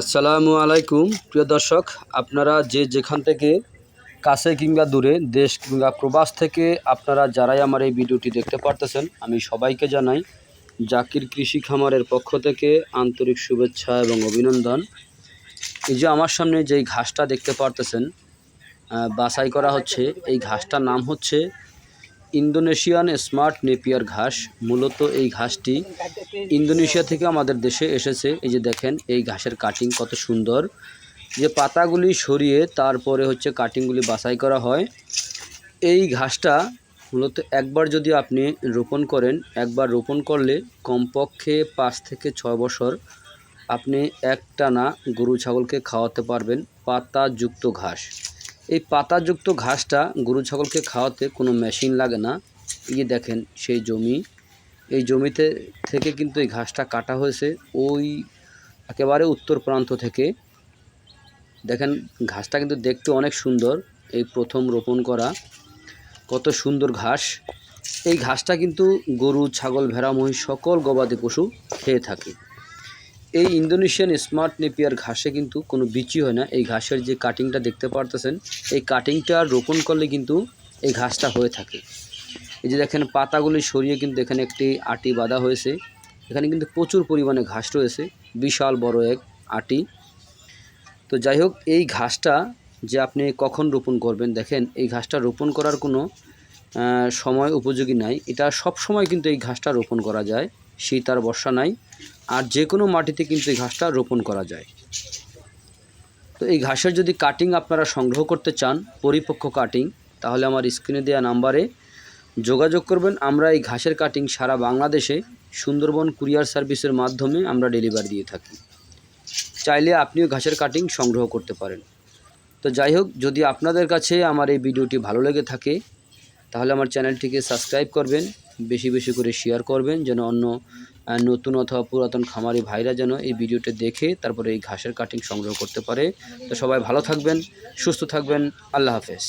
আসসালামু আলাইকুম। প্রিয় দর্শক, আপনারা যে যেখান থেকে কাছে কিংবা দূরে দেশ কিংবা প্রবাস থেকে আপনারা যারাই আমার এই ভিডিওটি দেখতে পারতেছেন, আমি সবাইকে জানাই জাকির কৃষি খামারের পক্ষ থেকে আন্তরিক শুভেচ্ছা এবং অভিনন্দন। এই যে আমার সামনে যেই ঘাসটা দেখতে পারতেছেন বাছাই করা হচ্ছে, এই ঘাসটার নাম হচ্ছে ইন্দোনেশিয়ান স্মার্ট নেপিয়ার ঘাস। মূলত এই ঘাসটি ইন্দোনেশিয়া থেকে আমাদের দেশে এসেছে। এই যে দেখেন, এই ঘাসের কাটিং কত সুন্দর। যে পাতাগুলি সরিয়ে তারপরে হচ্ছে কাটিংগুলি বাছাই করা হয়। এই ঘাসটা মূলত একবার যদি আপনি রোপণ করেন, একবার রোপণ করলে কমপক্ষে পাঁচ থেকে ছয় বছর আপনি একটানা গরু, ছাগলকে খাওয়াতে পারবেন পাতাযুক্ত ঘাস। এই পাতাযুক্ত ঘাসটা গরু, ছাগলকে খাওয়াতে কোনো মেশিন লাগে না। এই দেখেন, সেই জমি। এই জমিতে থেকে কিন্তু এই ঘাসটা কাটা হয়েছে। ওই একেবারে উত্তর প্রান্ত থেকে। দেখেন, ঘাসটা কিন্তু দেখতে অনেক সুন্দর, এই প্রথম রোপণ করা। কত সুন্দর ঘাস। এই ঘাসটা কিন্তু গরু, ছাগল, ভেড়া, মহিষ, সকল গবাদি পশু খেয়ে থাকে। এই ইন্দোনেশিয়ান স্মার্ট নেপিয়ার ঘাসে কিন্তু কোনো বিচি হয় না। এই ঘাসের যে কাটিংটা দেখতে পারতেছেন, এই কাটিংটা রোপণ করলে কিন্তু এই ঘাসটা হয়ে থাকে। এই যে দেখেন পাতাগুলি সরিয়ে কিন্তু এখানে একটি আটি বাঁধা হয়েছে। এখানে কিন্তু প্রচুর পরিমাণে ঘাস রয়েছে, বিশাল বড় এক আটি। তো যাই হোক, এই ঘাসটা যে আপনি কখন রোপণ করবেন, দেখেন, এই ঘাসটা রোপণ করার কোনো সময় উপযোগী নাই। এটা সব সময় কিন্তু এই ঘাসটা রোপণ করা যায়, শীত আর বর্ষা নাই, আর যে কোনো মাটিতে কিন্তু এই ঘাসটা রোপণ করা যায়। তো এই ঘাসের যদি কাটিং আপনারা সংগ্রহ করতে চান, পরিপক্ক কাটিং তাহলে আমার স্ক্রিনে দেওয়া নাম্বারে যোগাযোগ করবেন। আমরা এই ঘাসের কাটিং সারা বাংলাদেশে সুন্দরবন কুরিয়ার সার্ভিসের মাধ্যমে আমরা ডেলিভারি দিয়ে থাকি। চাইলে আপনিও ঘাসের কাটিং সংগ্রহ করতে পারেন। তো যাই হোক, যদি আপনাদের কাছে আমার এই ভিডিওটি ভালো লেগে থাকে, তাহলে আমার চ্যানেলটিকে সাবস্ক্রাইব করবেন, বেশি বেশি করে শেয়ার করবেন, যেন অন্য নতুন অথবা পুরাতন খামারি ভাইরা যেন এই ভিডিওটি দেখে, তারপরে এই ঘাসের কাটিং সংগ্রহ করতে পারে। তো সবাই ভালো থাকবেন, সুস্থ থাকবেন, আল্লাহ হাফেজ।